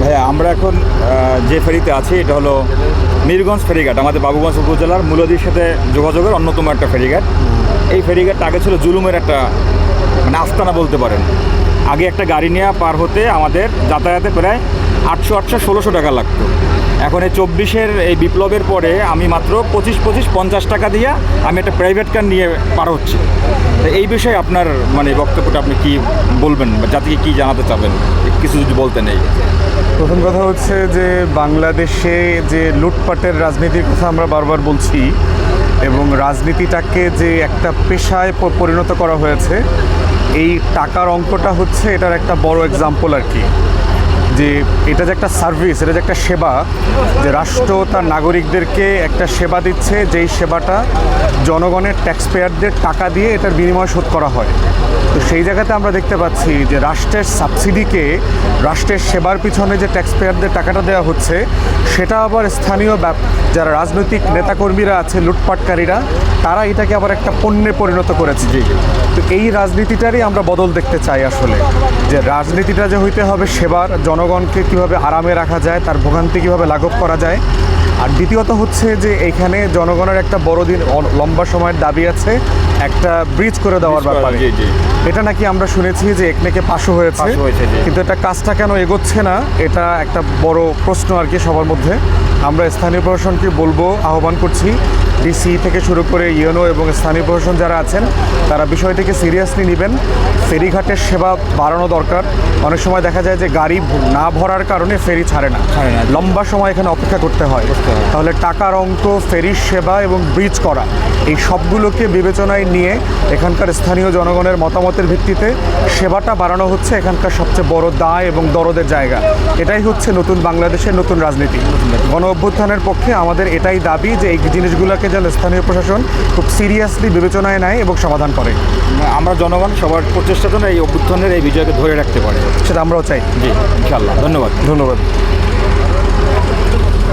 ভাইয়া, আমরা এখন যে ফেরিতে আছি, এটা হলো মিরগঞ্জ ফেরিঘাট, আমাদের বাবুগঞ্জ উপজেলার মূলদির সাথে যোগাযোগের অন্যতম একটা ফেরিঘাট। এই ফেরিঘাটটা আগে ছিল জুলুমের একটা মানে আস্তানা বলতে পারেন। আগে একটা গাড়ি নিয়ে পার হতে আমাদের যাতায়াতে প্রায় আটশো আটশো, ষোলোশো টাকা লাগতো। এখন এই চব্বিশের এই বিপ্লবের পরে আমি মাত্র পঁচিশ পঁচিশ, পঞ্চাশ টাকা দিয়ে আমি একটা প্রাইভেট কার নিয়ে পার হচ্ছি। এই বিষয়ে আপনার মানে বক্তব্যটা আপনি কি বলবেন? বা জাতিকে কি জানাতে চাবেন? কিছু যদি বলতে নেই প্রথম কথা হচ্ছে যে বাংলাদেশে যে লুটপাটের রাজনীতির কথা আমরা বারবার বলছি এবং রাজনীতিটাকে যে একটা পেশায় পরিণত করা হয়েছে, এই টাকার অঙ্কটা হচ্ছে এটার একটা বড় এক্সাম্পল আর কি। যে এটা যে একটা সার্ভিস এটা যে একটা সেবা, যে রাষ্ট্র তার নাগরিকদেরকে একটা সেবা দিচ্ছে, যেই সেবাটা জনগণের ট্যাক্স পেয়ারদের টাকা দিয়ে এটার বিনিময় শোধ করা হয়। তো সেই জায়গাতে আমরা দেখতে পাচ্ছি যে রাষ্ট্রের সাবসিডিকে রাষ্ট্রের সেবার পিছনে যে ট্যাক্স পেয়ারদের টাকাটা দেওয়া হচ্ছে, সেটা আবার স্থানীয় ব্যাপ- যারা রাজনৈতিক নেতাকর্মীরা আছে, লুটপাটকারীরা, তারা এটাকে আবার একটা পণ্যে পরিণত করেছে জি তো এই রাজনীতিটারই আমরা বদল দেখতে চাই আসলে। যে রাজনীতিটা যে হইতে হবে সেবার জনগণকে কীভাবে আরামে রাখা যায় তার ভোগান্তি কীভাবে লাঘব করা যায়। আর দ্বিতীয়ত হচ্ছে যে এখানে জনগণের একটা বড়দিন লম্বা সময়ের দাবি আছে একটা ব্রিজ করে দেওয়ার ব্যাপার। এটা নাকি আমরা শুনেছি যে একনেকে পাশও হয়েছে হয়েছে, কিন্তু এটা কাজটা কেন এগোচ্ছে না এটা একটা বড় প্রশ্ন আর কি সবার মধ্যে। আমরা স্থানীয় প্রশাসনকে বলব আহ্বান করছি ডিসি থেকে শুরু করে ইউনো এবং স্থানীয় প্রশাসন যারা আছেন তারা বিষয়টিকে সিরিয়াসলি নেবেন। ফেরিঘাটের সেবা বাড়ানো দরকার। অনেক সময় দেখা যায় যে গাড়ি না ভরার কারণে ফেরি ছাড়ে না। লম্বা সময় এখানে অপেক্ষা করতে হয়। করতে হয়। তাহলে টাকার অঙ্ক ফেরির সেবা এবং ব্রিজ করা এই সবগুলোকে বিবেচনায় নিয়ে এখানকার স্থানীয় জনগণের মতামতের ভিত্তিতে সেবাটা বাড়ানো হচ্ছে এখানকার সবচেয়ে বড় দায় এবং দরদের জায়গা। এটাই হচ্ছে নতুন বাংলাদেশের নতুন রাজনীতি। গণ অভ্যুত্থানের পক্ষে আমাদের এটাই দাবি যে এই জিনিসগুলোকে যেন স্থানীয় প্রশাসন খুব সিরিয়াসলি বিবেচনায় নেয় এবং সমাধান করে। আমরা জনগণ সবার প্রচেষ্টা জন্য এই অভ্যুত্থানের এই বিজয়কে ধরে রাখতে পারে। সেটা আমরাও চাই। জি ইনশাল্লাহ ধন্যবাদ। ধন্যবাদ।